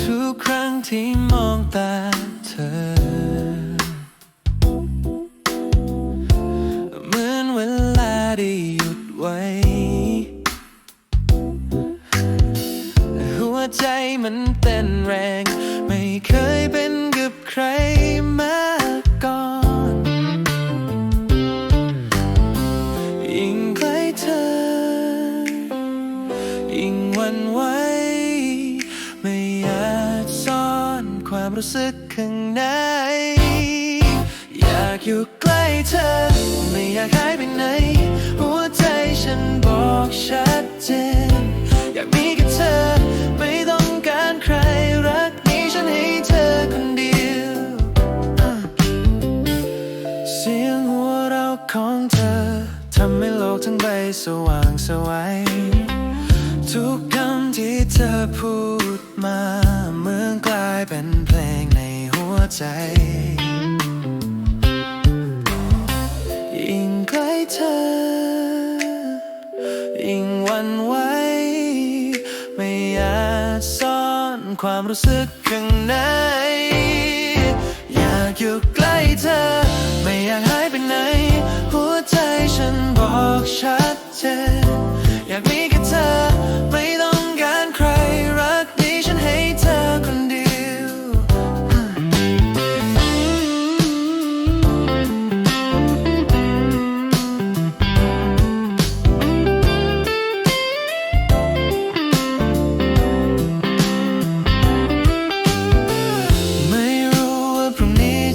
ทุกครั้งที่มองตาเธอ เหมือนเวลาได้หยุดไว้ หัวใจมันเต้นแรง ไม่เคยเป็นกับใคร นไหว ไม่อาจซ่อนความรู้สึกข้างใน อยากอยู่ใกล้เธอ ไม่อยากหายไปไหน หัวใจฉันบอกชัดเจน อยากมีแค่เธอ ไม่ต้องการใครรักนี้ฉันให้เธอคนเดียว เสียงหัวเราะของเธอทำให้โลกทั้งใบสว่างไสวัยทุก ที่เธอพูดมาเหมือนกลายเป็นเพลงในหัวใจ ยิ่งใกล้เธอ ยิ่งหวันไหวไม่อยาจซ่อนความรู้สึกข้างใน อยากอยู่ใกล้เธอ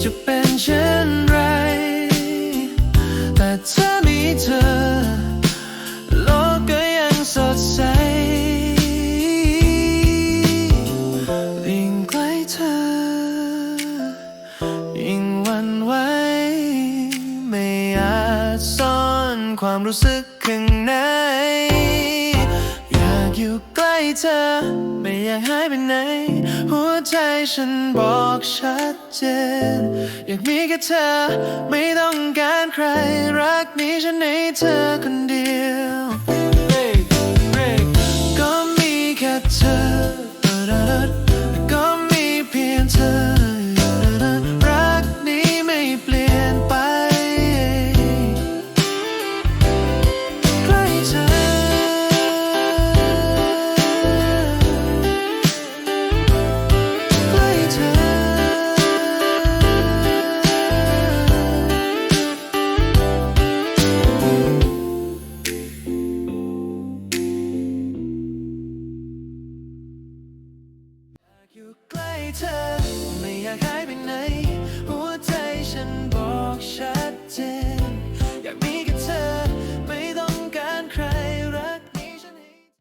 จะเป็นเช่นไร แต่ถ้ามีเธอ โลกก็ยังสดใสยิ่งใกล้เธอ ยิ่งหวันไหวไม่อาจซ่อนความรู้สึกข้างในอยากอยู่ใกล้เธอ ไม่อยากหายไปไหน ใจฉันบอกชัดเจน อยากมีแค่เธอไม่ต้องการใครรักนี้ฉันให้เธอคนเดียว เธอ